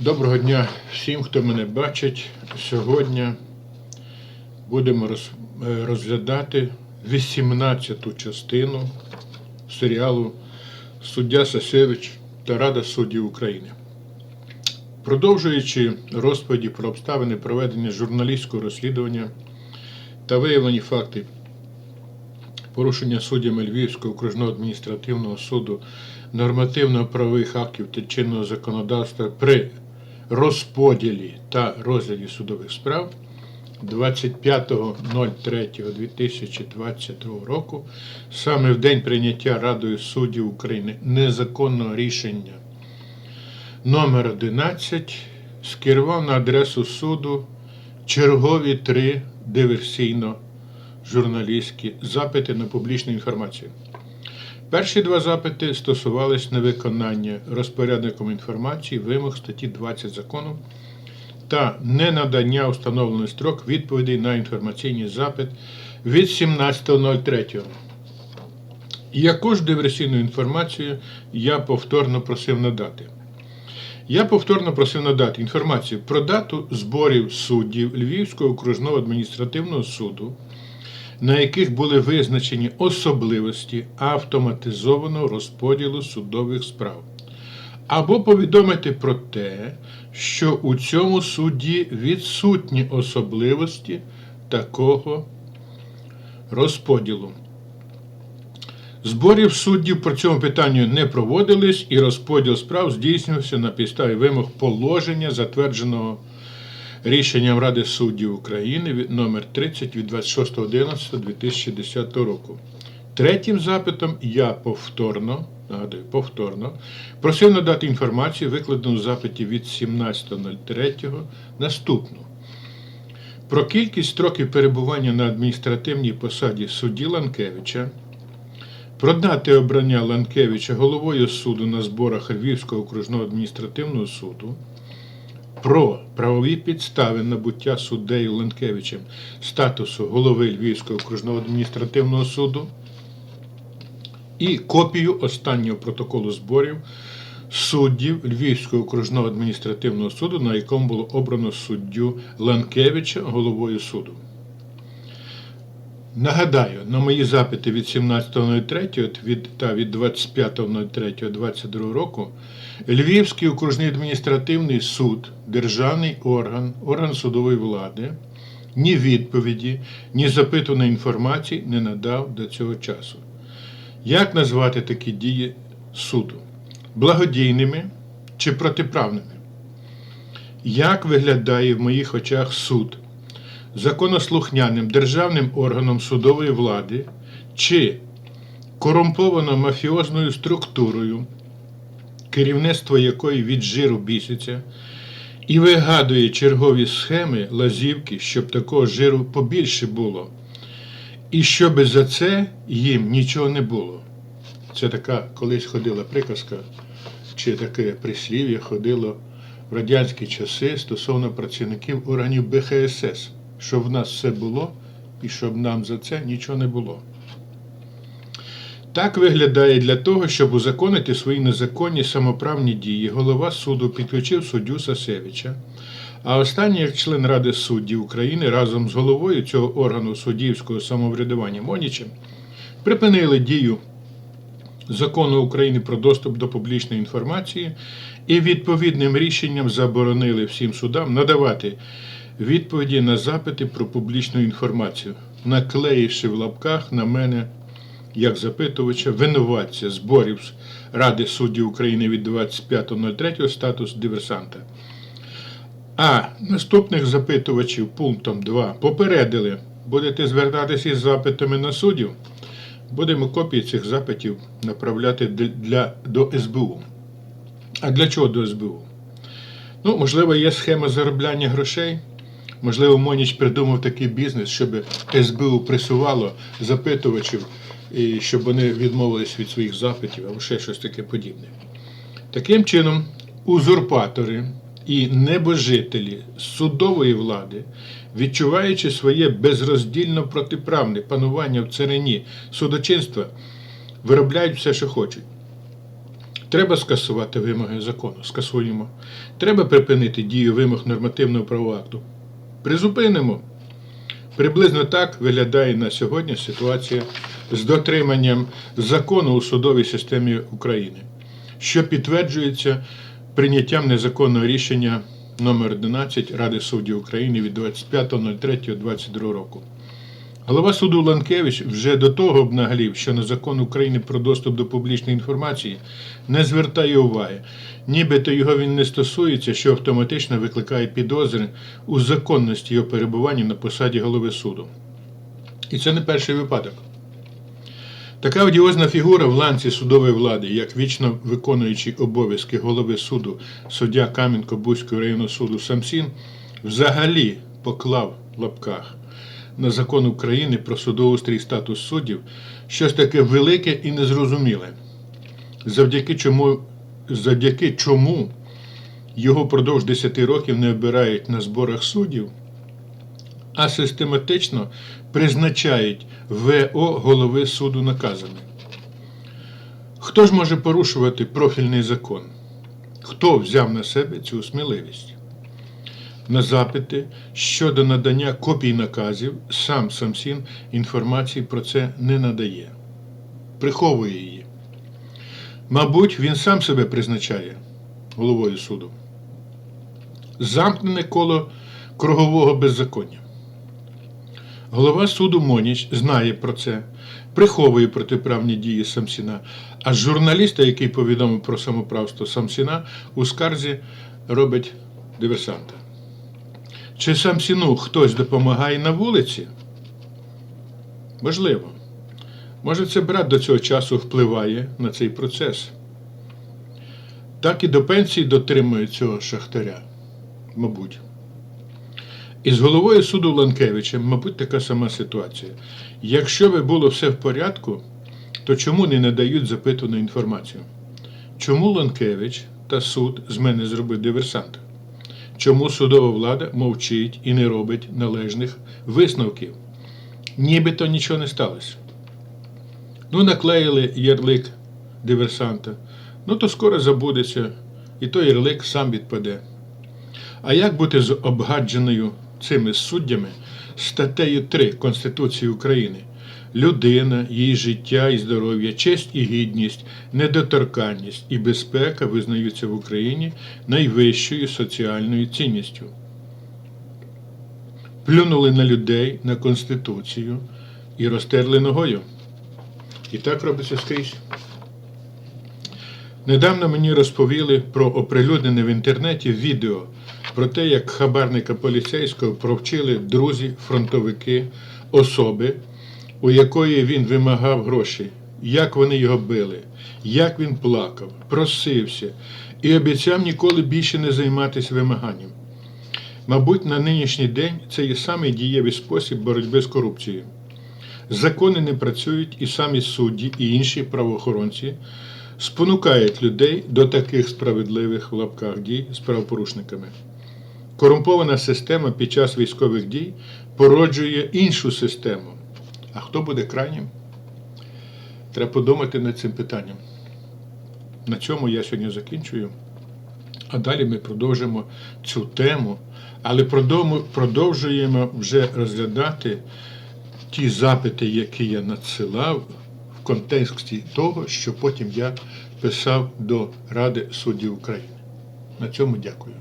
Доброго дня всім, хто мене бачить. Сьогодні будемо е, розглядати 18-ту частину серіалу Суддя Сасевич та Рада суддів України. Продовжуючи розповіді про обставини проведення журналістського розслідування та виявлені факти порушення суддями Львівського окружного адміністративного суду нормативно-правових актів та чинного законодавства при розподілі та розгляді судових справ 25.03.2022 року, саме в день прийняття Радою суддів України незаконного рішення номер 11 скерував на адресу суду чергові три диверсійно-журналістські запити на публічну інформацію. Перші два запити стосувались невиконання розпорядником інформації вимог статті 20 закону та ненадання установлений строк відповідей на інформаційний запит від 17.03. Яку ж диверсійну інформацію я повторно просив надати? Я повторно просив надати інформацію про дату зборів суддів Львівського окружного адміністративного суду, на яких були визначені особливості автоматизованого розподілу судових справ, або повідомити про те, що у цьому суді відсутні особливості такого розподілу. Зборів суддів по цьому питанню не проводились, і розподіл справ здійснювався на підставі вимог положення, затвердженого рішенням Ради суддів України номер 30 від 26.11.2010 року. Третім запитом я повторно, нагадую, повторно просив надати інформацію, викладену в запиті від 17.03 наступну. Про кількість строків перебування на адміністративній посаді судді Ланкевича, про дати обрання Ланкевича головою суду на зборах Львівського окружного адміністративного суду, про правові підстави набуття суддею Ленкевичем статусу голови Львівського окружного адміністративного суду і копію останнього протоколу зборів суддів Львівського окружного адміністративного суду, на якому було обрано суддю Ланкевича головою суду. Нагадаю, на мої запити від 17.03 від- та від 25.03.22 року Львівський окружний адміністративний суд, державний орган, орган судової влади, ні відповіді, ні запитаної інформації не надав до цього часу. Як назвати такі дії суду? Благодійними чи протиправними? Як виглядає в моїх очах суд? Законослухняним державним органом судової влади чи корумповано мафіозною структурою, керівництво якої від жиру біситься, і вигадує чергові схеми лазівки, щоб такого жиру побільше було, і щоб за це їм нічого не було. Це така колись ходила приказка, чи таке прислів'я ходило в радянські часи стосовно працівників органів БХСС, щоб в нас все було і щоб нам за це нічого не було. Так виглядає для того, щоб узаконити свої незаконні самоправні дії, голова суду підключив суддю Сасевича, а останній, як член Ради суддів України, разом з головою цього органу суддівського самоврядування Монічем, припинили дію закону України про доступ до публічної інформації і відповідним рішенням заборонили всім судам надавати відповіді на запити про публічну інформацію, наклеївши в лапках на мене як запитувача винуватця зборів Ради суддів України від 25.03 статус диверсанта. А наступних запитувачів пунктом 2 попередили, будете звертатися із запитами на суддів, будемо копії цих запитів направляти для, до СБУ. А для чого до СБУ? Ну, можливо, є схема заробляння грошей. Можливо, Моніч придумав такий бізнес, щоб СБУ пресувало запитувачів, і щоб вони відмовились від своїх запитів або ще щось таке подібне. Таким чином, узурпатори і небожителі судової влади, відчуваючи своє безроздільно протиправне панування в царині судочинства, виробляють все, що хочуть. Треба скасувати вимоги закону. Скасуємо. Треба припинити дію вимог нормативного правового акту. Призупинимо. Приблизно так виглядає на сьогодні ситуація з дотриманням закону у судовій системі України, що підтверджується прийняттям незаконного рішення номер 11 Ради суддів України від 25.03.2022 року. Голова суду Ланкевич вже до того обнаглів, що на закон України про доступ до публічної інформації не звертає уваги, нібито його він не стосується, що автоматично викликає підозри у законності його перебування на посаді голови суду. І це не перший випадок. Така одіозна фігура в ланці судової влади, як вічно виконуючий обов'язки голови суду суддя Кам'янко-Бузького районного суду Самсін, взагалі поклав в лапках на закон України про судоустрій статус суддів щось таке велике і незрозуміле, завдяки чому, завдяки чому його впродовж 10 років не обирають на зборах суддів, а систематично призначають ВО голови суду наказами. Хто ж може порушувати профільний закон? Хто взяв на себе цю сміливість? На запити щодо надання копій наказів сам Самсін інформації про це не надає, приховує її. Мабуть, він сам себе призначає головою суду. Замкнене коло кругового беззаконня. Голова суду Моніч знає про це, приховує протиправні дії Самсіна, а журналіста, який повідомив про самоправство Самсіна, у скарзі робить диверсанта. Чи Самсіну хтось допомагає на вулиці? Можливо. Може, це брат до цього часу впливає на цей процес. Так і до пенсії дотримує цього шахтаря, мабуть. І з головою суду Ланкевичем, мабуть, така сама ситуація. Якщо би було все в порядку, то чому не надають запитану інформацію? Чому Ланкевич та суд з мене зробив диверсанта? Чому судова влада мовчить і не робить належних висновків? Нібито нічого не сталося. Ну, наклеїли ярлик диверсанта, ну то скоро забудеться, і той ярлик сам відпаде. А як бути з обгадженою цими суддями статтею 3 Конституції України? Людина, її життя і здоров'я, честь і гідність, недоторканність і безпека визнаються в Україні найвищою соціальною цінністю. Плюнули на людей, на Конституцію і розтерли ногою. І так робиться скрізь. Недавно мені розповіли про оприлюднене в інтернеті відео про те, як хабарника поліцейського провчили друзі, фронтовики, особи, у якої він вимагав гроші, як вони його били, як він плакав, просився і обіцяв ніколи більше не займатися вимаганням. Мабуть, на нинішній день це є самий дієвий спосіб боротьби з корупцією. Закони не працюють, і самі судді, і інші правоохоронці спонукають людей до таких справедливих в лапках дій з правопорушниками. Корумпована система під час військових дій породжує іншу систему. А хто буде крайнім? Треба подумати над цим питанням. На цьому я сьогодні закінчую. А далі ми продовжимо цю тему, але продовжуємо- вже розглядати ті запити, які я надсилав в контексті того, що потім я писав до Ради суддів України. На цьому дякую.